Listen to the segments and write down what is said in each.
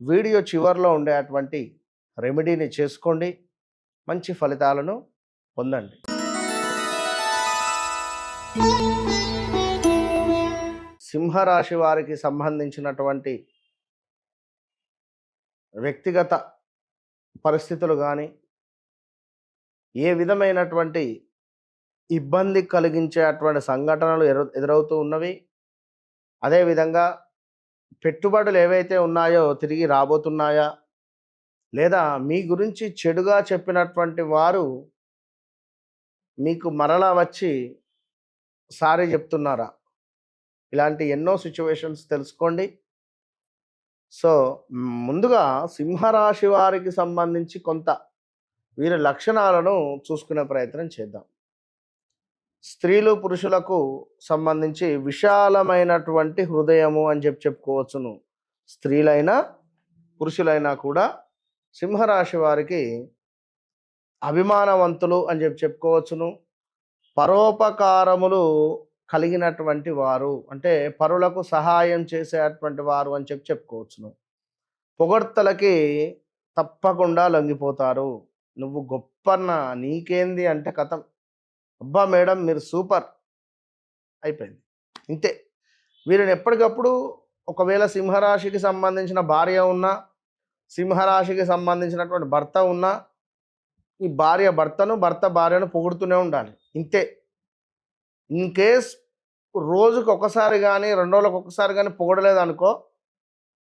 Video చివరిలో ఉండేటువంటి రెమెడీని చేసుకోండి. మంచి ఫలితాలను పొందండి. సింహరాశి వారికి సంబంధించినటువంటి వ్యక్తిగత పరిస్థితులు కానీ ఏ విధమైనటువంటి ఇబ్బంది కలిగించేటువంటి సంఘటనలు ఎదురవుతూ ఉన్నవి. అదేవిధంగా పెట్టుబడులు ఏవైతే ఉన్నాయో తిరిగి రాబోతున్నాయా? లేదా మీ గురించి చెడుగా చెప్పినటువంటి వారు మీకు మరలా వచ్చి సారీ చెప్తున్నారా? ఇలాంటి ఎన్నో సిచ్యువేషన్స్ తెలుసుకోండి. సో ముందుగా సింహరాశి వారికి సంబంధించి కొంత వీరి లక్షణాలను చూసుకునే ప్రయత్నం చేద్దాం. స్త్రీలు పురుషులకు సంబంధించి విశాలమైనటువంటి హృదయము అని చెప్పి చెప్పుకోవచ్చును. స్త్రీలైనా పురుషులైనా కూడా సింహరాశి వారికి అభిమానవంతులు అని చెప్పి చెప్పుకోవచ్చును. పరోపకారములు కలిగినటువంటి వారు అంటే పరులకు సహాయం చేసేటువంటి వారు అని చెప్పి చెప్పుకోవచ్చును. పొగడ్తలకి తప్పకుండా లొంగిపోతారు. నువ్వు గొప్పన్న నీకేంది అంటే కథం. అబ్బా మేడం మీరు సూపర్. అయిపోయింది. ఇంతే. వీరిని ఎప్పటికప్పుడు ఒకవేళ సింహరాశికి సంబంధించిన భార్య ఉన్నా సింహరాశికి సంబంధించినటువంటి భర్త ఉన్నా ఈ భార్య భర్తను భర్త భార్యను పొగుడుతూనే ఉండాలి. ఇంతే. ఇన్ కేస్ రోజుకి ఒకసారి కానీ రెండు రోజులకు ఒకసారి కానీ పొగడలేదనుకో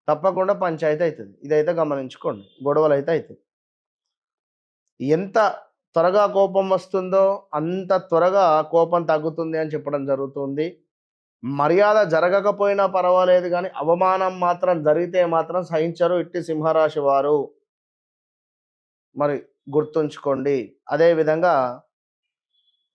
తప్పకుండా పంచాయతీ అవుతుంది ఇదైతే గమనించుకోండి. గొడవలు అయితే అవుతుంది ఎంత త్వరగా కోపం వస్తుందో అంత త్వరగా కోపం తగ్గుతుంది అని చెప్పడం జరుగుతుంది. మర్యాద జరగకపోయినా పర్వాలేదు కానీ అవమానం మాత్రం జరిగితే మాత్రం సహించరు ఇట్టి సింహరాశి వారు. మరి గుర్తుంచుకోండి. అదేవిధంగా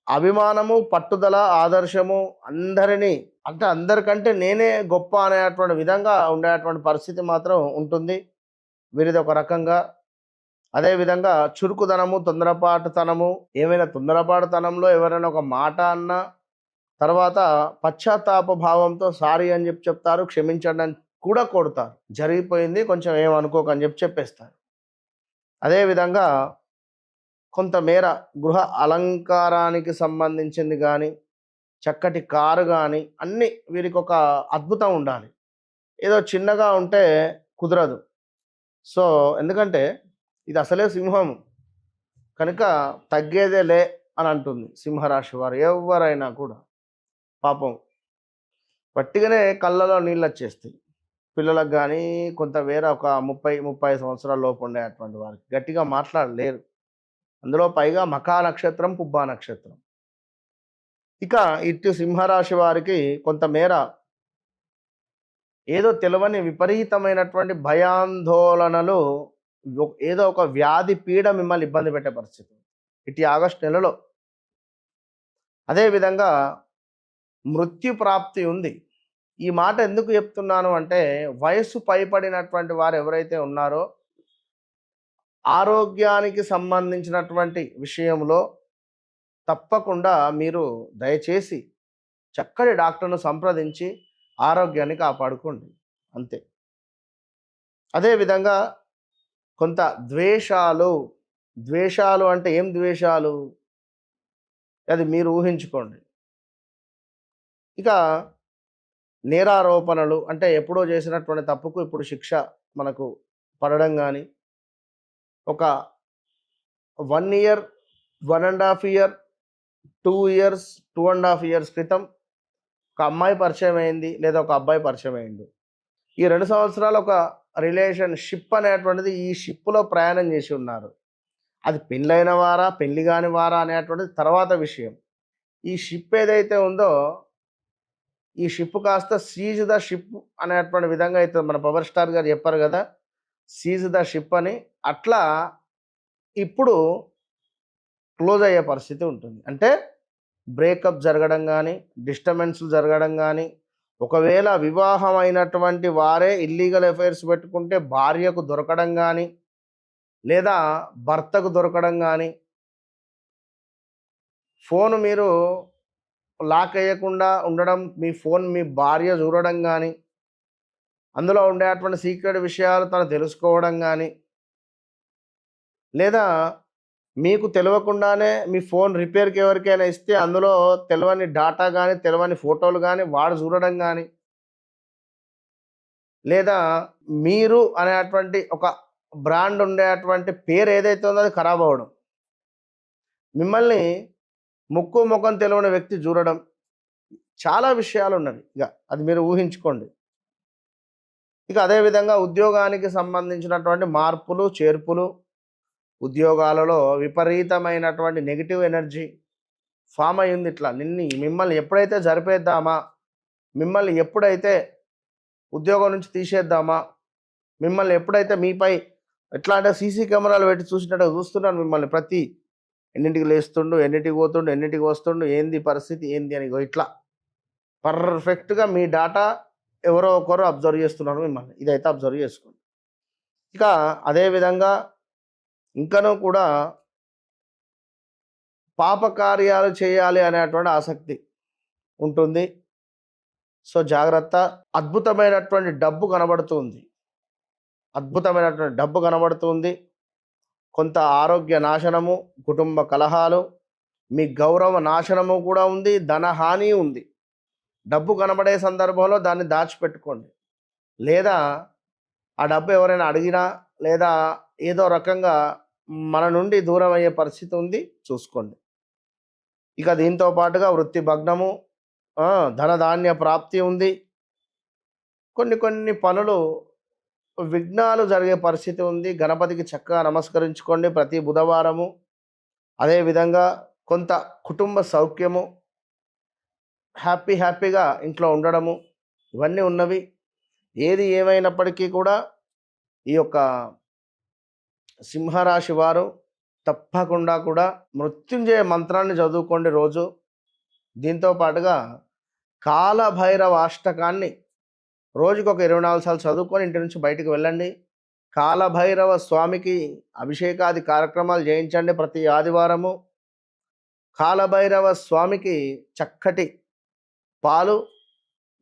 అభిమానము పట్టుదల ఆదర్శము అందరినీ అంటే అందరికంటే నేనే గొప్ప అనేటువంటి విధంగా ఉండేటువంటి పరిస్థితి మాత్రం ఉంటుంది. వీరిది ఒక రకంగా అదేవిధంగా చురుకుదనము తొందరపాటుతనము ఏమైనా తొందరపాటుతనంలో ఎవరైనా ఒక మాట అన్నా తర్వాత పశ్చాత్తాప భావంతో సారీ అని చెప్పి చెప్తారు క్షమించండి అని కూడా కొడతారు. జరిగిపోయింది కొంచెం ఏమనుకోకని చెప్పి చెప్పేస్తారు. అదేవిధంగా కొంతమేర గృహ అలంకారానికి సంబంధించింది కానీ చక్కటి కారు కానీ అన్నీ వీరికి ఒక అద్భుతం ఉండాలి. ఏదో చిన్నగా ఉంటే కుదరదు. సో ఎందుకంటే ఇది అసలే సింహం. కనుక తగ్గేదే లే అని అంటుంది సింహరాశి వారు. ఎవరైనా కూడా పాపం పట్టిగానే కళ్ళలో నీళ్ళు వచ్చేస్తాయి. పిల్లలకు కానీ కొంత వేరే ఒక ముప్పై ముప్పై సంవత్సరాల లోపు ఉండేటువంటి వారికి గట్టిగా మాట్లాడలేరు. అందులో పైగా మకా నక్షత్రం పుబ్బా నక్షత్రం ఇక ఇటు సింహరాశి వారికి కొంతమేర ఏదో తెలియని విపరీతమైనటువంటి భయాందోళనలు ఏదో ఒక వ్యాధి పీడ మిమ్మల్ని ఇబ్బంది పెట్టే పరిస్థితి. ఇటు ఆగస్టు నెలలో. అదేవిధంగా మృత్యు ప్రాప్తి ఉంది. ఈ మాట ఎందుకు చెప్తున్నాను అంటే వయస్సు పైపడినటువంటి వారు ఎవరైతే ఉన్నారో ఆరోగ్యానికి సంబంధించినటువంటి విషయంలో తప్పకుండా మీరు దయచేసి చక్కటి డాక్టర్ను సంప్రదించి ఆరోగ్యాన్ని కాపాడుకోండి. అంతే. అదేవిధంగా కొంత ద్వేషాలు ద్వేషాలు అంటే ఏం ద్వేషాలు? అది మీరు ఊహించుకోండి. ఇక నేరారోపణలు అంటే ఎప్పుడో చేసినటువంటి తప్పుకు ఇప్పుడు శిక్ష మనకు పడడం కానీ ఒక one year one and half year two years two and half years క్రితం ఒక అమ్మాయి పరిచయం అయింది లేదా ఒక అబ్బాయి పరిచయం అయింది ఈ రెండు సంవత్సరాలు ఒక రిలేషన్ షిప్ అనేటువంటిది ఈ షిప్లో ప్రయాణం చేసి ఉన్నారు. అది పెళ్ళైన వారా పెళ్ళి కాని వారా అనేటువంటిది తర్వాత విషయం. ఈ షిప్ ఏదైతే ఉందో ఈ షిప్ కాస్త సీజ్ ద షిప్ అనేటువంటి విధంగా అయితే మన పవర్ స్టార్ గారు చెప్పారు కదా సీజ్ ద షిప్ అని. అట్లా ఇప్పుడు క్లోజ్ అయ్యే పరిస్థితి ఉంటుంది. అంటే బ్రేకప్ జరగడం కానీ డిస్టర్బెన్స్లు జరగడం కానీ ఒకవేళ వివాహం అయినటువంటి వారే ఇల్లీగల్ అఫైర్స్ పెట్టుకుంటే భార్యకు దొరకడం కానీ లేదా భర్తకు దొరకడం కానీ ఫోన్ మీరు లాక్ అయ్యకుండా ఉండడం మీ ఫోన్ మీ భార్య చూడడం కానీ అందులో ఉండేటువంటి సీక్రెట్ విషయాలు తను తెలుసుకోవడం కానీ లేదా మీకు తెలియకుండానే మీ ఫోన్ రిపేర్కి ఎవరికైనా ఇస్తే అందులో తెలియని డాటా కానీ తెలియని ఫోటోలు కానీ వాడు చూడడం కానీ లేదా మీరు అనేటువంటి ఒక బ్రాండ్ ఉండేటువంటి పేరు ఏదైతే ఉందో అది ఖరాబ్ అవ్వడం. మిమ్మల్ని ముక్కు ముఖం తెలియని వ్యక్తి చూడడం. చాలా విషయాలు ఉన్నవి. ఇక అది మీరు ఊహించుకోండి. ఇక అదేవిధంగా ఉద్యోగానికి సంబంధించినటువంటి మార్పులు చేర్పులు ఉద్యోగాలలో విపరీతమైనటువంటి నెగిటివ్ ఎనర్జీ ఫామ్ అయ్యింది ఇట్లా. నిన్ని మిమ్మల్ని ఎప్పుడైతే జరిపేద్దామా మిమ్మల్ని ఎప్పుడైతే ఉద్యోగం నుంచి తీసేద్దామా మిమ్మల్ని ఎప్పుడైతే మీపై ఎట్లా అంటే సీసీ కెమెరాలు పెట్టి చూసినట్టు చూస్తున్నాను మిమ్మల్ని. ప్రతి ఎన్నింటికి లేస్తుండు ఎన్నింటికి పోతుండు ఎన్నింటికి వస్తుండు ఏంది పరిస్థితి ఏంది అని ఇట్లా. పర్ఫెక్ట్గా మీ డాటా ఎవరో ఒకరు అబ్జర్వ్ చేస్తున్నారు మిమ్మల్ని. ఇదైతే అబ్జర్వ్ చేసుకోండి. ఇక అదేవిధంగా ఇంకనూ కూడా పాపకార్యాలు చేయాలి అనేటువంటి ఆసక్తి ఉంటుంది. సో జాగ్రత్త. అద్భుతమైనటువంటి డబ్బు కనబడుతుంది. అద్భుతమైనటువంటి డబ్బు కనబడుతుంది. కొంత ఆరోగ్య నాశనము కుటుంబ కలహాలు మీ గౌరవ నాశనము కూడా ఉంది ధనహాని ఉంది. డబ్బు కనబడే సందర్భంలో దాన్ని దాచిపెట్టుకోండి. లేదా ఆ డబ్బు ఎవరైనా అడిగినా లేదా ఏదో రకంగా మన నుండి దూరం అయ్యే పరిస్థితి ఉంది చూసుకోండి. ఇక దీంతో పాటుగా వృత్తి భగ్నము ధనధాన్య ప్రాప్తి ఉంది. కొన్ని కొన్ని పనులు విఘ్నాలు జరిగే పరిస్థితి ఉంది. గణపతికి చక్కగా నమస్కరించుకోండి ప్రతి బుధవారము. అదేవిధంగా కొంత కుటుంబ సౌఖ్యము హ్యాపీ హ్యాపీగా ఇంట్లో ఉండడము ఇవన్నీ ఉన్నవి. ఏది ఏమైనప్పటికీ కూడా ఈ యొక్క సింహరాశి వారు తప్పకుండా కూడా మృత్యుంజయ మంత్రాన్ని చదువుకోండి రోజు. దీంతో పాటుగా కాలభైరవ అష్టకాన్ని రోజుకి ఒక ఇరవై నాలుగు సార్లు చదువుకొని ఇంటి నుంచి బయటకు వెళ్ళండి. కాలభైరవ స్వామికి అభిషేకాది కార్యక్రమాలు చేయించండి ప్రతి ఆదివారము. కాలభైరవ స్వామికి చక్కటి పాలు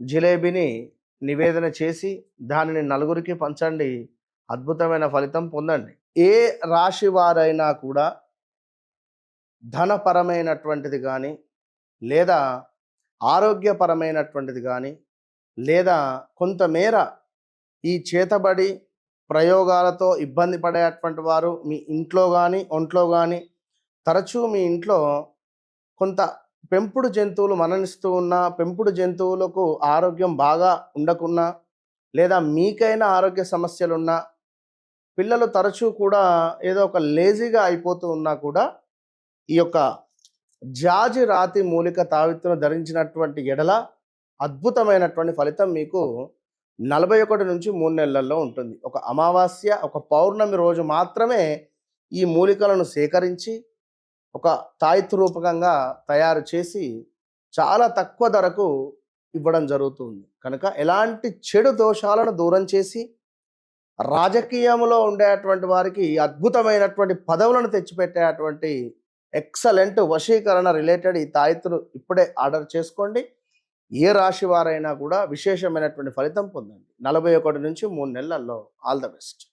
జిలేబీని నివేదన చేసి దానిని నలుగురికి పంచండి. అద్భుతమైన ఫలితం పొందండి. ఏ రాశి వారైనా కూడా ధనపరమైనటువంటిది కానీ లేదా ఆరోగ్యపరమైనటువంటిది కానీ లేదా కొంతమేర ఈ చేతబడి ప్రయోగాలతో ఇబ్బంది పడేటువంటి వారు మీ ఇంట్లో కానీ ఒంట్లో కానీ తరచూ మీ ఇంట్లో కొంత పెంపుడు జంతువులు మరణిస్తూ ఉన్నా పెంపుడు జంతువులకు ఆరోగ్యం బాగా ఉండకున్నా లేదా మీకైనా ఆరోగ్య సమస్యలున్నా పిల్లలు తరచూ కూడా ఏదో ఒక లేజీగా అయిపోతూ ఉన్నా కూడా ఈ యొక్క జాజి రాతి మూలిక తావిత్తును ధరించినటువంటి ఎడల అద్భుతమైనటువంటి ఫలితం మీకు నలభై ఒకటి నుంచి మూడు నెలల్లో ఉంటుంది. ఒక అమావాస్య ఒక పౌర్ణమి రోజు మాత్రమే ఈ మూలికలను సేకరించి ఒక తాయిత్తు రూపకంగా తయారు చేసి చాలా తక్కువ ధరకు ఇవ్వడం జరుగుతుంది. కనుక ఎలాంటి చెడు దోషాలను దూరం చేసి రాజకీయంలో ఉండేటువంటి వారికి అద్భుతమైనటువంటి పదవులను తెచ్చిపెట్టేటువంటి ఎక్సలెంట్ వశీకరణ రిలేటెడ్ ఈ తాయిత్తును ఇప్పుడే ఆర్డర్ చేసుకోండి. ఏ రాశి వారైనా కూడా విశేషమైనటువంటి ఫలితం పొందండి. నలభై ఒకటి నుంచి మూడు నెలల్లో ఆల్ ద బెస్ట్.